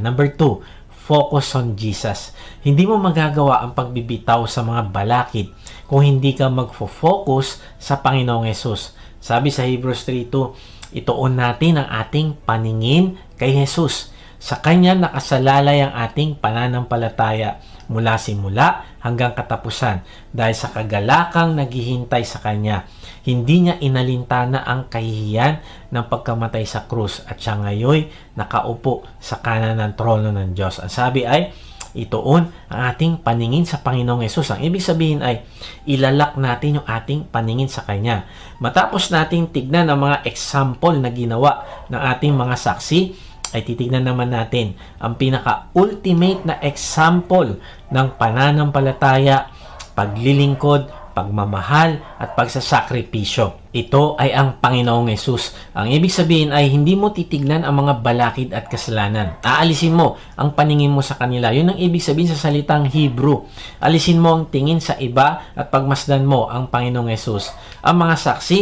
Number two, focus on Jesus. Hindi mo magagawa ang pagbibitaw sa mga balakid kung hindi ka magfo-focus sa Panginoong Yesus. Sabi sa Hebrews 3.2, ituon natin ang ating paningin kay Jesus. Sa Kanya nakasalalay ang ating pananampalataya mula simula hanggang katapusan dahil sa kagalakang naghihintay sa Kanya. Hindi niya inalintana ang kahihiyan ng pagkamatay sa krus at siya ngayon nakaupo sa kanan ng trono ng Diyos. Ang sabi ay, ituon ang ating paningin sa Panginoong Yesus. Ang ibig sabihin ay ilalak natin yung ating paningin sa Kanya. Matapos nating tignan ang mga example na ginawa ng ating mga saksi, ay titignan naman natin ang pinaka-ultimate na example ng pananampalataya, paglilingkod, pagmamahal at pagsasakripisyo. Ito ay ang Panginoong Yesus. Ang ibig sabihin ay hindi mo titignan ang mga balakid at kasalanan. Aalisin mo ang paningin mo sa kanila. Yun ang ibig sabihin sa salitang Hebrew. Alisin mo ang tingin sa iba at pagmasdan mo ang Panginoong Yesus. Ang mga saksi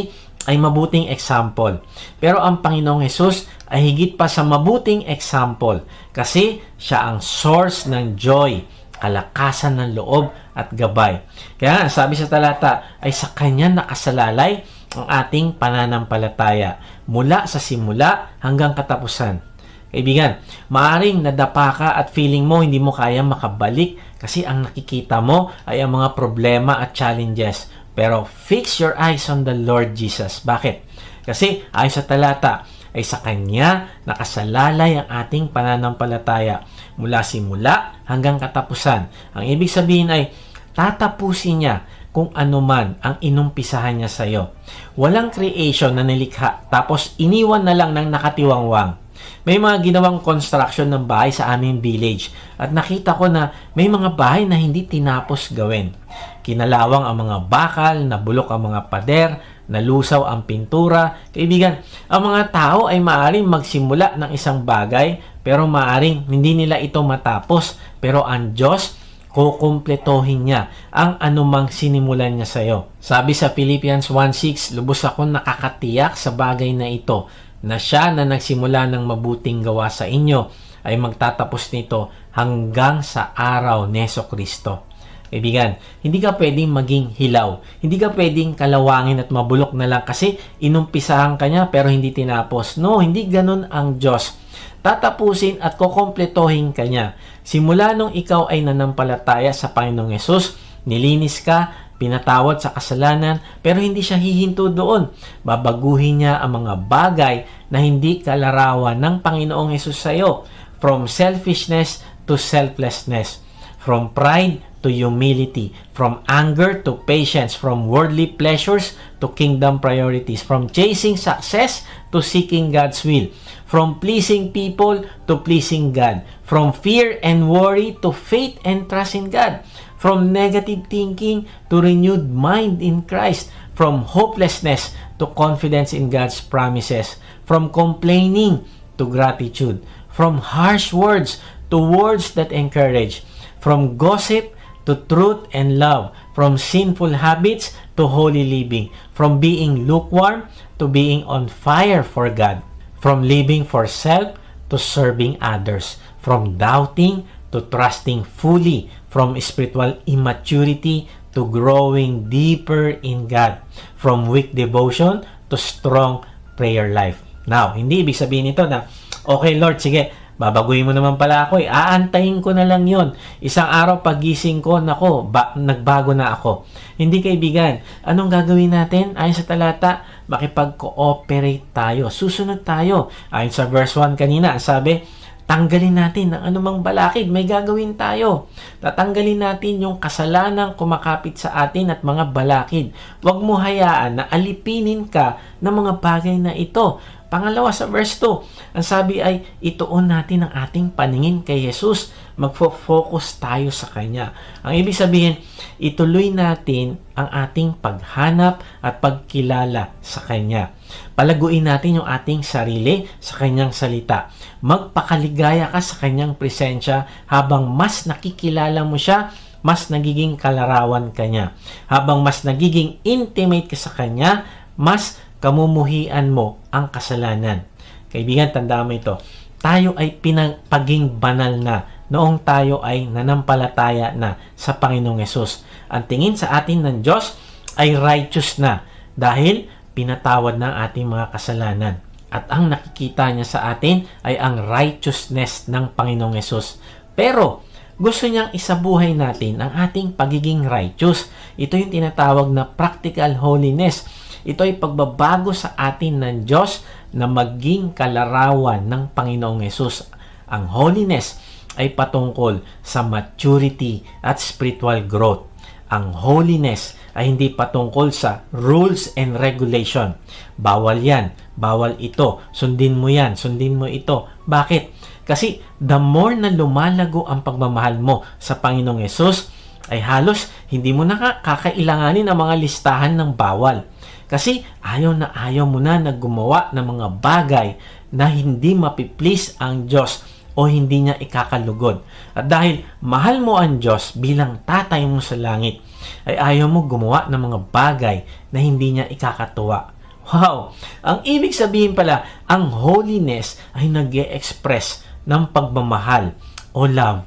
ay mabuting example. Pero ang Panginoong Yesus ay higit pa sa mabuting example kasi siya ang source ng joy, kalakasan ng loob at gabay. Kaya sabi sa talata ay sa kanya nakasalalay ang ating pananampalataya mula sa simula hanggang katapusan. Kaibigan, maaring nadapa ka at feeling mo hindi mo kaya makabalik kasi ang nakikita mo ay ang mga problema at challenges. Pero fix your eyes on the Lord Jesus. Bakit? Kasi ayon sa talata, ay sa Kanya nakasalalay ang ating pananampalataya mula simula hanggang katapusan. Ang ibig sabihin ay tatapusin niya kung ano man ang inumpisahan niya sa iyo. Walang creation na nilikha tapos iniwan na lang ng nakatiwangwang. May mga ginawang construction ng bahay sa aming village at nakita ko na may mga bahay na hindi tinapos gawin. Kinalawang ang mga bakal, nabulok ang mga pader, nalusaw ang pintura. Kaibigan, ang mga tao ay maaaring magsimula ng isang bagay pero maaaring hindi nila ito matapos. Pero ang Diyos, kukumpletohin niya ang anumang sinimulan niya sa iyo. Sabi sa Philippians 1.6, lubos ako nakakatiyak sa bagay na ito na siya na nagsimula ng mabuting gawa sa inyo ay magtatapos nito hanggang sa araw ni Kristo. Kaibigan, hindi ka pwedeng maging hilaw. Hindi ka pwedeng kalawangin at mabulok na lang kasi inumpisahan ka niya pero hindi tinapos. No, hindi ganun ang Diyos. Tatapusin at kukompletohin ka niya. Simula nung ikaw ay nanampalataya sa Panginoong Yesus, nilinis ka, pinatawad sa kasalanan, pero hindi siya hihinto doon. Babaguhin niya ang mga bagay na hindi kalarawan ng Panginoong Yesus sa iyo. From selfishness to selflessness. From pride to humility, from anger to patience, from worldly pleasures to kingdom priorities, from chasing success to seeking God's will, from pleasing people to pleasing God, from fear and worry to faith and trust in God, from negative thinking to renewed mind in Christ, from hopelessness to confidence in God's promises, from complaining to gratitude, from harsh words to words that encourage, from gossip to truth and love, from sinful habits to holy living, from being lukewarm to being on fire for God, from living for self to serving others, from doubting to trusting fully, from spiritual immaturity to growing deeper in God, from weak devotion to strong prayer life. Now, hindi ibig sabihin nito na, okay Lord, sige, Babaguhin mo naman pala ako eh. Aantayin ko na lang yon. Isang araw pagising ko, nako, ba, nagbago na ako. Hindi kaibigan, anong gagawin natin? Ayon sa talata, makipag-cooperate tayo. Susunod tayo. Ayon sa verse 1 kanina, sabi, tanggalin natin ang anumang balakid, may gagawin tayo. Tatanggalin natin yung kasalanang kumakapit sa atin at mga balakid. Huwag mo hayaan na alipinin ka ng mga bagay na ito. Pangalawa sa verse 2, ang sabi ay ituon natin ang ating paningin kay Jesus. Magfo-focus tayo sa Kanya. Ang ibig sabihin, ituloy natin ang ating paghanap at pagkilala sa Kanya. Palaguin natin yung ating sarili sa Kanyang salita. Magpakaligaya ka sa Kanyang presensya habang mas nakikilala mo siya mas nagiging kalarawan kanya. Habang mas nagiging intimate ka sa kanya, mas kamumuhian mo ang kasalanan. Kaibigan, tandaan mo ito. tayo ay pinagpaging banal na noong tayo ay nanampalataya na sa Panginoong Yesus. Ang tingin sa atin ng Diyos ay righteous na dahil pinatawad ng ating mga kasalanan. At ang nakikita niya sa atin ay ang righteousness ng Panginoong Yesus. Pero gusto niyang isabuhay natin ang ating pagiging righteous. Ito yung tinatawag na practical holiness. Ito ay pagbabago sa atin ng Diyos na maging kalarawan ng Panginoong Yesus. Ang holiness ay patungkol sa maturity at spiritual growth. Ang holiness ay hindi patungkol sa rules and regulation. Bawal yan, bawal ito, sundin mo yan, sundin mo ito. Bakit? Kasi the more na lumalago ang pagmamahal mo sa Panginoong Yesus, ay halos hindi mo na kakailanganin ang mga listahan ng bawal. Kasi ayaw na ayaw mo na na gumawa ng mga bagay na hindi mapiplease ang Diyos o hindi niya ikakalugod. At dahil mahal mo ang Diyos bilang tatay mo sa langit, ay ayaw mo gumawa ng mga bagay na hindi niya ikakatuwa. Wow! Ang ibig sabihin pala, ang holiness ay nag express ng pagmamahal o love.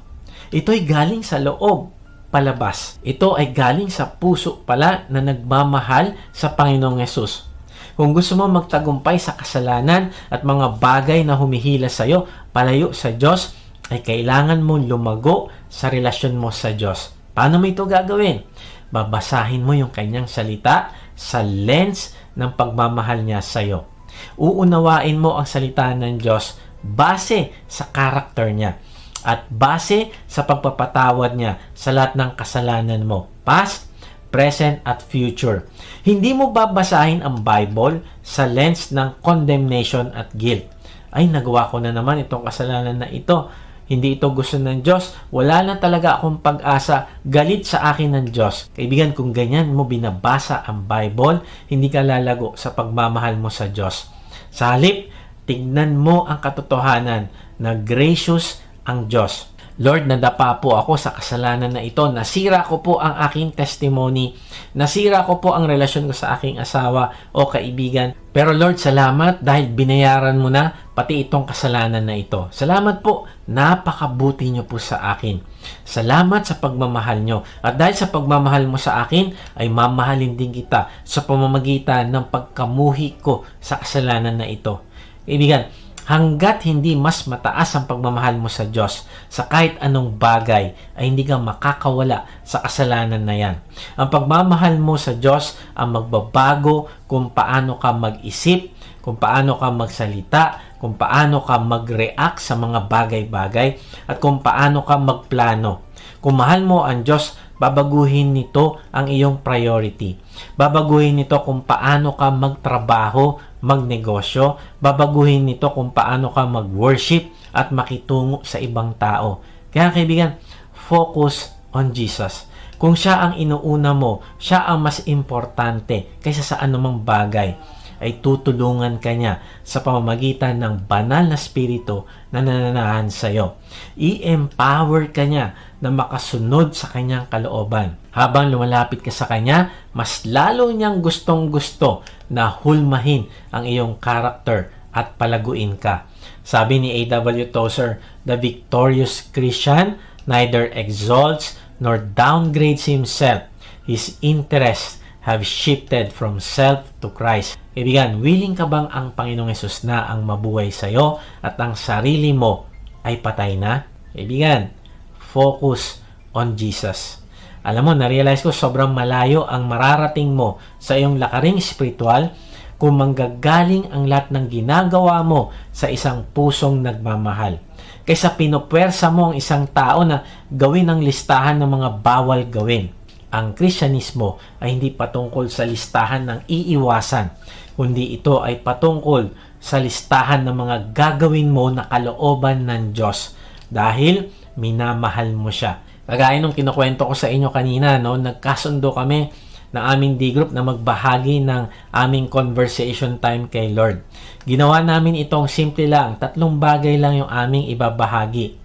Ito ay galing sa loob, palabas. Ito ay galing sa puso pala na nagmamahal sa Panginoong Yesus. Kung gusto mo magtagumpay sa kasalanan at mga bagay na humihila sa iyo, palayo sa Diyos, ay kailangan mo lumago sa relasyon mo sa Diyos. Paano mo ito gagawin? Babasahin mo yung kanyang salita sa lens ng pagmamahal niya sa iyo. Uunawain mo ang salita ng Diyos base sa karakter niya at base sa pagpapatawad niya sa lahat ng kasalanan mo. Past, present at future. Hindi mo babasahin ang Bible sa lens ng condemnation at guilt. Ay, nagawa ko na naman itong kasalanan na ito. Hindi ito gusto ng Diyos. Wala na talaga akong pag-asa. Galit sa akin ng Diyos. Kaibigan, kung ganyan mo binabasa ang Bible, hindi ka lalago sa pagmamahal mo sa Diyos. Sa halip, tignan mo ang katotohanan na gracious ang Diyos Lord, nadapa po ako sa kasalanan na ito. Nasira ko po ang aking testimony. Nasira ko po ang relasyon ko sa aking asawa o kaibigan. Pero Lord, salamat dahil binayaran mo na pati itong kasalanan na ito. Salamat po, napakabuti niyo po sa akin. Salamat sa pagmamahal niyo. At dahil sa pagmamahal mo sa akin, ay mamahalin din kita sa pamamagitan ng pagkamuhi ko sa kasalanan na ito. Kaibigan, hanggat hindi mas mataas ang pagmamahal mo sa Diyos sa kahit anong bagay ay hindi ka makakawala sa kasalanan na yan. Ang pagmamahal mo sa Diyos ang magbabago kung paano ka mag-isip, kung paano ka magsalita, kung paano ka mag-react sa mga bagay-bagay at kung paano ka magplano. Kung mahal mo ang Diyos, babaguhin nito ang iyong priority. Babaguhin nito kung paano ka magtrabaho, magnegosyo. Babaguhin nito kung paano ka mag-worship at makitungo sa ibang tao. Kaya kaibigan, focus on Jesus. Kung siya ang inuuna mo, siya ang mas importante kaysa sa anumang bagay ay tutulungan ka niya sa pamamagitan ng banal na spirito na nananahan sa iyo. I-empower ka niya na makasunod sa kanyang kalooban. Habang lumalapit ka sa kanya, mas lalo niyang gustong gusto na hulmahin ang iyong karakter at palaguin ka. Sabi ni A.W. Tozer, the victorious Christian neither exalts nor downgrades himself. His interest have shifted from self to Christ. Kaibigan, willing ka bang ang Panginoong Yesus na ang mabuhay sa iyo at ang sarili mo ay patay na? Kaibigan, focus on Jesus. Alam mo, na-realize ko sobrang malayo ang mararating mo sa iyong lakaring spiritual kung manggagaling ang lahat ng ginagawa mo sa isang pusong nagmamahal. Kaysa pinupwersa mo ang isang tao na gawin ang listahan ng mga bawal gawin ang Kristyanismo ay hindi patungkol sa listahan ng iiwasan, kundi ito ay patungkol sa listahan ng mga gagawin mo na kalooban ng Diyos dahil minamahal mo siya. Kagaya nung kinukwento ko sa inyo kanina, no, nagkasundo kami ng aming D-group na magbahagi ng aming conversation time kay Lord. Ginawa namin itong simple lang, tatlong bagay lang yung aming ibabahagi.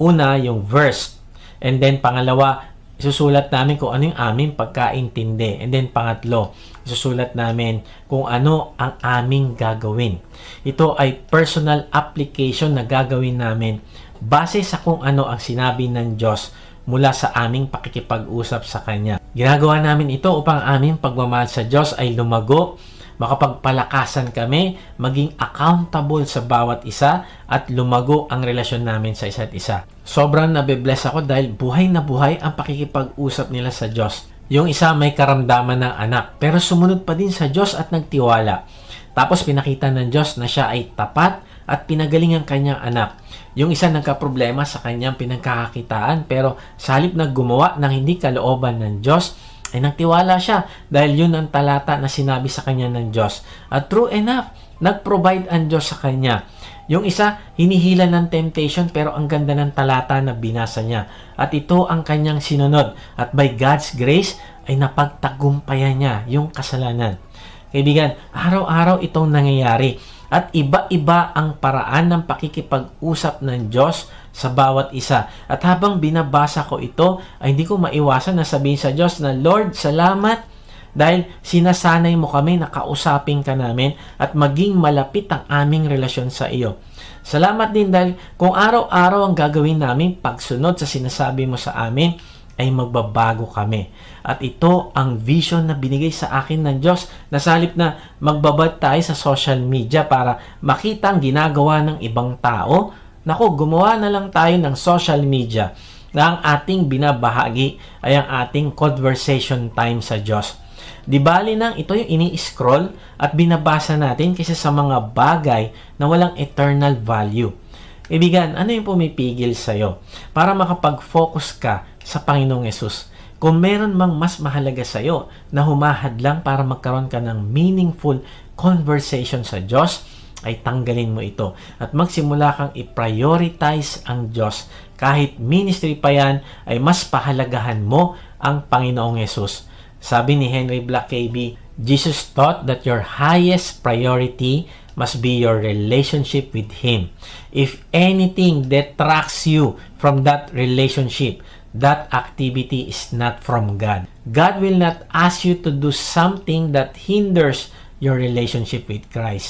Una, yung verse. And then pangalawa, isusulat namin kung ano yung aming pagkaintindi. And then pangatlo, isusulat namin kung ano ang aming gagawin. Ito ay personal application na gagawin namin base sa kung ano ang sinabi ng Diyos mula sa aming pakikipag-usap sa Kanya. Ginagawa namin ito upang aming pagmamahal sa Diyos ay lumago, makapagpalakasan kami, maging accountable sa bawat isa, at lumago ang relasyon namin sa isa't isa. Sobrang nabibless ako dahil buhay na buhay ang pakikipag-usap nila sa Diyos. Yung isa may karamdaman ng anak, pero sumunod pa din sa Diyos at nagtiwala. Tapos pinakita ng Diyos na siya ay tapat at pinagaling ang kanyang anak. Yung isa nagka-problema sa kanyang pinagkakakitaan pero sa halip na gumawa ng hindi kalooban ng Diyos, ay nagtiwala siya dahil yun ang talata na sinabi sa kanya ng Diyos. At true enough, nag-provide ang Diyos sa kanya. Yung isa, hinihila ng temptation pero ang ganda ng talata na binasa niya. At ito ang kanyang sinunod. At by God's grace, ay napagtagumpayan niya yung kasalanan. Kaibigan, araw-araw itong nangyayari. At iba-iba ang paraan ng pakikipag-usap ng Diyos sa bawat isa. At habang binabasa ko ito, ay hindi ko maiwasan na sabihin sa Diyos na, Lord, salamat dahil sinasanay mo kami na kausapin ka namin at maging malapit ang aming relasyon sa iyo. Salamat din dahil kung araw-araw ang gagawin namin pagsunod sa sinasabi mo sa amin, ay magbabago kami. At ito ang vision na binigay sa akin ng Diyos na sa halip na magbabad tayo sa social media para makita ang ginagawa ng ibang tao. Nako, gumawa na lang tayo ng social media na ang ating binabahagi ay ang ating conversation time sa Diyos. Di bali nang ito yung ini-scroll at binabasa natin kaysa sa mga bagay na walang eternal value. Ibigan, ano yung pumipigil sa'yo? Para makapag-focus ka sa Panginoong Yesus. Kung meron mang mas mahalaga sa iyo na humahad lang para magkaroon ka ng meaningful conversation sa Diyos, ay tanggalin mo ito at magsimula kang i-prioritize ang Diyos. Kahit ministry pa yan, ay mas pahalagahan mo ang Panginoong Yesus. Sabi ni Henry Black KB, Jesus taught that your highest priority must be your relationship with Him. If anything detracts you from that relationship, that activity is not from God. God will not ask you to do something that hinders your relationship with Christ.